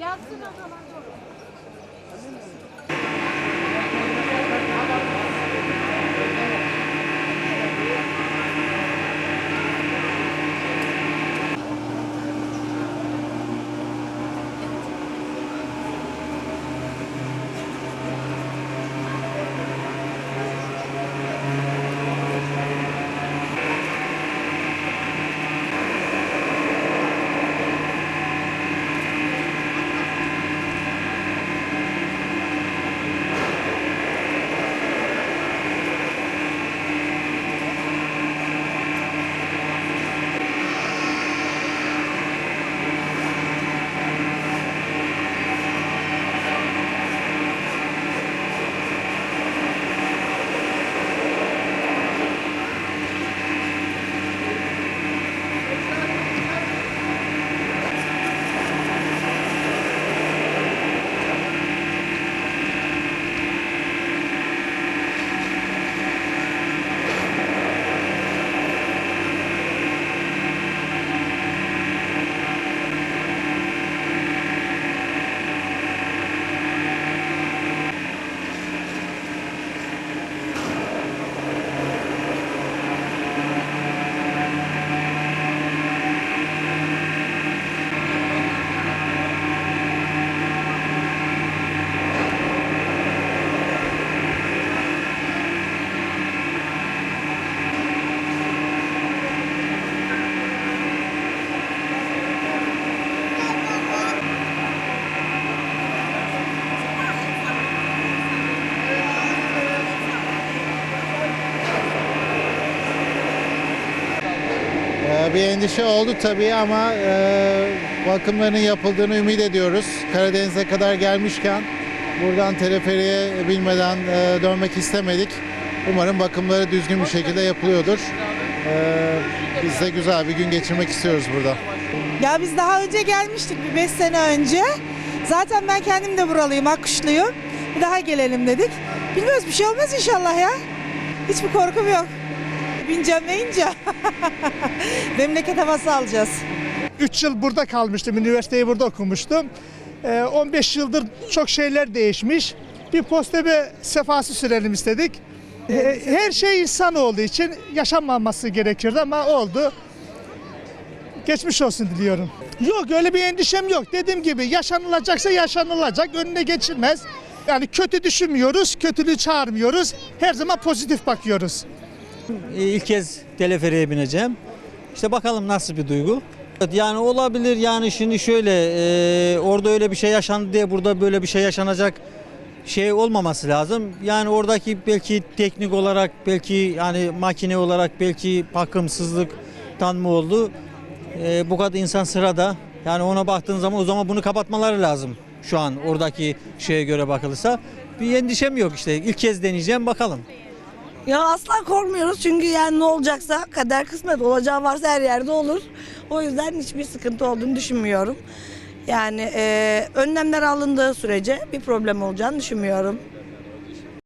Gelsin o zaman. Bir endişe oldu tabii ama e, bakımlarının yapıldığını ümit ediyoruz. Karadeniz'e kadar gelmişken buradan teleferiye bilmeden e, dönmek istemedik. Umarım bakımları düzgün bir şekilde yapılıyordur. Ee, Biz de güzel bir gün geçirmek istiyoruz burada. Ya biz daha önce gelmiştik bir 5 sene önce. Zaten ben kendim de buralıyım, Akkuşluyum. Bir daha gelelim dedik. Bilmiyoruz bir şey olmaz inşallah ya. Hiçbir korkum yok. Bineceğim neyince. Memleket havası alacağız. 3 yıl burada kalmıştım. Üniversiteyi burada okumuştum. Ee, 15 yıldır çok şeyler değişmiş. Bir postebe sefası sürelim istedik. Ee, Her şey insan olduğu için yaşanmaması gerekirdi ama oldu. Geçmiş olsun diliyorum. Yok öyle bir endişem yok. Dediğim gibi yaşanılacaksa yaşanılacak. Önüne geçilmez. Yani kötü düşünmüyoruz, kötülüğü çağırmıyoruz. Her zaman pozitif bakıyoruz. E, İlk kez teleferiye bineceğim. İşte bakalım nasıl bir duygu. Yani olabilir yani şimdi şöyle e, orada öyle bir şey yaşandı diye burada böyle bir şey yaşanacak şey olmaması lazım. Yani oradaki belki teknik olarak belki yani makine olarak belki bakımsızlıktan mı oldu? E, bu kadar insan sırada. Yani ona baktığın zaman o zaman bunu kapatmaları lazım. Şu an oradaki şeye göre bakılırsa. Bir endişem yok işte. İlk kez deneyeceğim bakalım. Ya asla korkmuyoruz çünkü yani ne olacaksa kader kısmet olacağı varsa her yerde olur. O yüzden hiçbir sıkıntı olduğunu düşünmüyorum. Yani e, önlemler alındığı sürece bir problem olacağını düşünmüyorum.